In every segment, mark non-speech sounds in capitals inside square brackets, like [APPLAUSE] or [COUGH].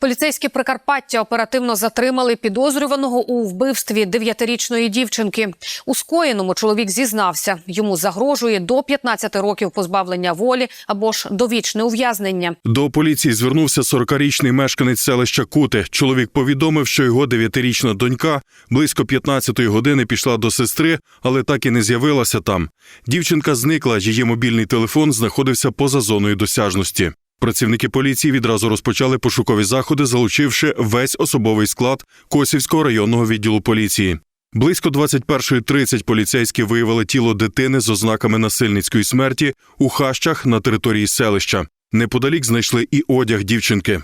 Поліцейські Прикарпаття оперативно затримали підозрюваного у вбивстві дев'ятирічної дівчинки. У скоєному чоловік зізнався. Йому загрожує до 15 років позбавлення волі або ж довічне ув'язнення. До поліції звернувся 40-річний мешканець селища Кути. Чоловік повідомив, що його дев'ятирічна донька близько 15-ї години пішла до сестри, але так і не з'явилася там. Дівчинка зникла, її мобільний телефон знаходився поза зоною досяжності. Працівники поліції відразу розпочали пошукові заходи, залучивши весь особовий склад Косівського районного відділу поліції. Близько 21.30 поліцейські виявили тіло дитини з ознаками насильницької смерті у хащах на території селища. Неподалік знайшли і одяг дівчинки.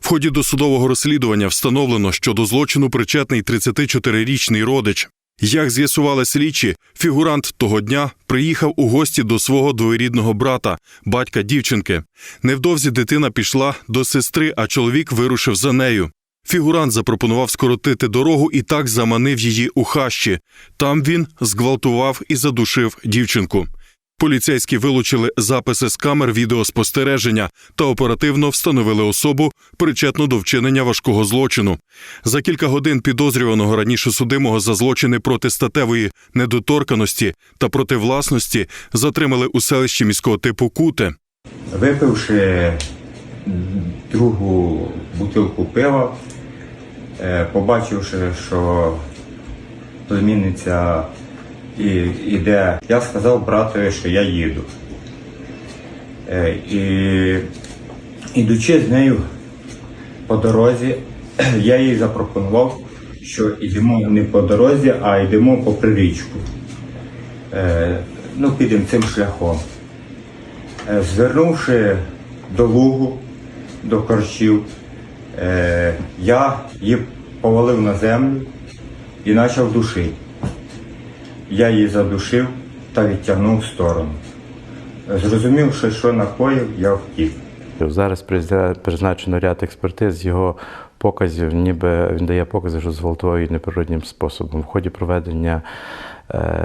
В ході досудового розслідування встановлено, що до злочину причетний 34-річний родич. Як з'ясували слідчі, фігурант того дня приїхав у гості до свого двоюрідного брата, батька дівчинки. Невдовзі дитина пішла до сестри, а чоловік вирушив за нею. Фігурант запропонував скоротити дорогу і так заманив її у хащі. Там він зґвалтував і задушив дівчинку. Поліцейські вилучили записи з камер відеоспостереження та оперативно встановили особу, причетну до вчинення важкого злочину. За кілька годин підозрюваного раніше судимого за злочини проти статевої недоторканості та проти власності затримали у селищі міського типу Куте. Випивши другу бутилку пива, е, побачивши, що племінниця і- іде, я сказав братові, що я їду. Е, І ідучи з нею по дорозі, [CLEARS THROAT] я їй запропонував, що йдемо не по дорозі, а йдемо попри річку. Е, Ну, підемо цим шляхом. Е, Звернувши до лугу, до корчів, я її повалив на землю і почав душити. Я її задушив та відтягнув в сторону. Зрозумівши, що накоїв, я втік. Зараз призначено ряд експертиз його показів, ніби він дає покази, що зґвалтував неприроднім способом. В ході проведення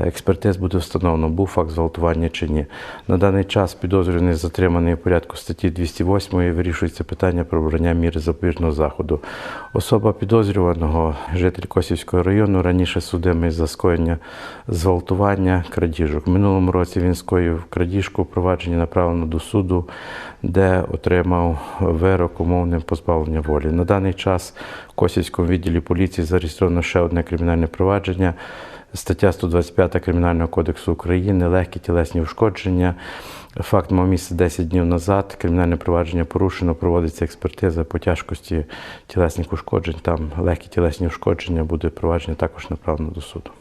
експертиз буде встановлено, був факт зґвалтування чи ні. На даний час підозрюваний затриманий у порядку статті 208 вирішується питання про обрання міри запобіжного заходу. Особа підозрюваного, житель Косівського району, раніше судимий за скоєння зґвалтування крадіжок. В минулому році він скоїв крадіжку, провадження направлено до суду, де отримав вирок умовним позбавлення волі. На даний час в Косівському відділі поліції зареєстровано ще одне кримінальне провадження. Стаття 125 Кримінального кодексу України, легкі тілесні ушкодження. Факт мав місце 10 днів назад. Кримінальне провадження порушено, проводиться експертиза по тяжкості тілесних ушкоджень. Там легкі тілесні ушкодження буде провадження також направлено до суду.